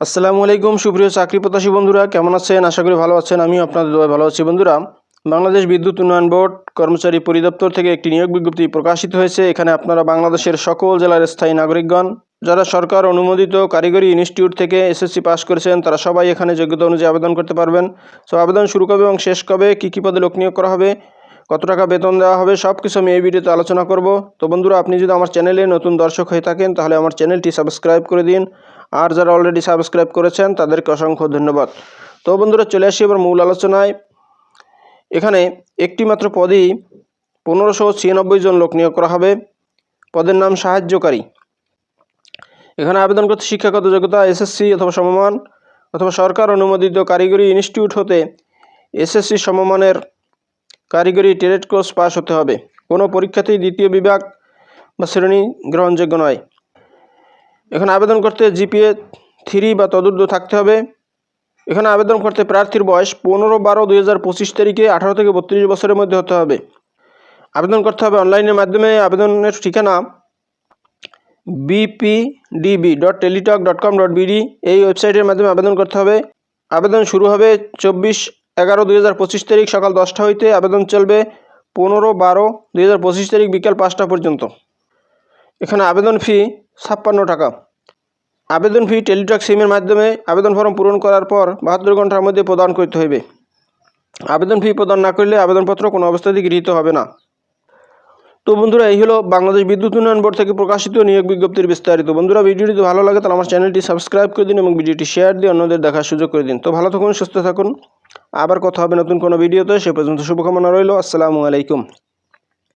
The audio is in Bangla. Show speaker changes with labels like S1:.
S1: আসসালামু আলাইকুম, সুপ্রিয় চাকরি প্রত্যাশী বন্ধুরা, কেমন আছেন? আশা করি ভালো আছেন আমি আপনাদের দোয়ায় ভালো আছি। বন্ধুরা, বাংলাদেশ বিদ্যুৎ উন্নয়ন বোর্ড কর্মচারী পরিদপ্তর থেকে একটি নিয়োগ বিজ্ঞপ্তি প্রকাশিত হয়েছে। এখানে আপনারা বাংলাদেশের সকল জেলার স্থায়ী নাগরিকগণ, যারা সরকার অনুমোদিত কারিগরি ইনস্টিটিউট থেকে এসএসসি পাস করেছেন, তারা সবাই এখানে যোগ্যতা অনুযায়ী আবেদন করতে পারবেন। সো, আবেদন শুরু কবে এবং শেষ কবে, কী কী পদে লোক নিয়োগ করা হবে, কত টাকা বেতন দেওয়া হবে সব কিছু আমি এই ভিডিওতে আলোচনা করব। তো বন্ধুরা, আপনি যদি আমার চ্যানেলে নতুন দর্শক হয়ে থাকেন, তাহলে আমার চ্যানেলটি সাবস্ক্রাইব করে দিন। আর যারা অলরেডি সাবস্ক্রাইব করেছেন, তাদেরকে অসংখ্য ধন্যবাদ। তো বন্ধুরা, চলে আসি এবার মূল আলোচনায়। এখানে একটি মাত্র পদেই পনেরোশো ছিয়ানব্বই জন লোক নিয়োগ করা হবে। পদের নাম সাহায্যকারী। এখানে আবেদন করতে শিক্ষাগত যোগ্যতা এসএসসি অথবা সমমান, অথবা সরকার অনুমোদিত কারিগরি ইনস্টিটিউট হতে এসএসসি সমমানের কারিগরি ট্রেড কোর্স পাস হতে হবে। কোনো পরীক্ষাতেই দ্বিতীয় বিভাগ বা শ্রেণি গ্রহণযোগ্য নয়। এখানে আবেদন করতে জিপিএ থ্রি বা তদূর্ধ্ব থাকতে হবে। এখানে আবেদন করতে প্রার্থীর বয়স পনেরো বারো দুই হাজার পঁচিশ তারিখে আঠারো থেকে বত্রিশ বছরের মধ্যে হতে হবে। আবেদন করতে হবে অনলাইনের মাধ্যমে। আবেদনের ঠিকানা BPDB dot Teletalk dot com dot BD এই ওয়েবসাইটের মাধ্যমে আবেদন করতে হবে। আবেদন শুরু হবে চব্বিশ এগারো দুই হাজার পঁচিশ তারিখ সকাল দশটা হইতে। আবেদন চলবে পনেরো বারো দুই হাজার পঁচিশ তারিখ বিকাল পাঁচটা পর্যন্ত। এখানে আবেদন ফি ছাপ্পান্ন টাকা। আবেদন ফি টেলিটক সিমের মাধ্যমে আবেদন ফর্ম পূরণ করার পর বাহাত্তর ঘণ্টার মধ্যে প্রদান করতে হইবে। আবেদন ফি প্রদান না করলে আবেদনপত্র কোনো অবস্থাতেই গৃহীত হবে না। তো বন্ধুরা, এই হলো বাংলাদেশ বিদ্যুৎ উন্নয়ন বোর্ড থেকে প্রকাশিত নিয়োগ বিজ্ঞপ্তির বিস্তারিত। বন্ধুরা, ভিডিওটি যদি ভালো লাগে তাহলে আমার চ্যানেলটি সাবস্ক্রাইব করে দিন এবং ভিডিওটি শেয়ার দিয়ে অন্যদের দেখার সুযোগ করে দিন। তো ভালো থাকুন, সুস্থ থাকুন। আবার কথা হবে নতুন কোনো ভিডিওতে। সে পর্যন্ত শুভকামনা রইল। আসসালামু আলাইকুম।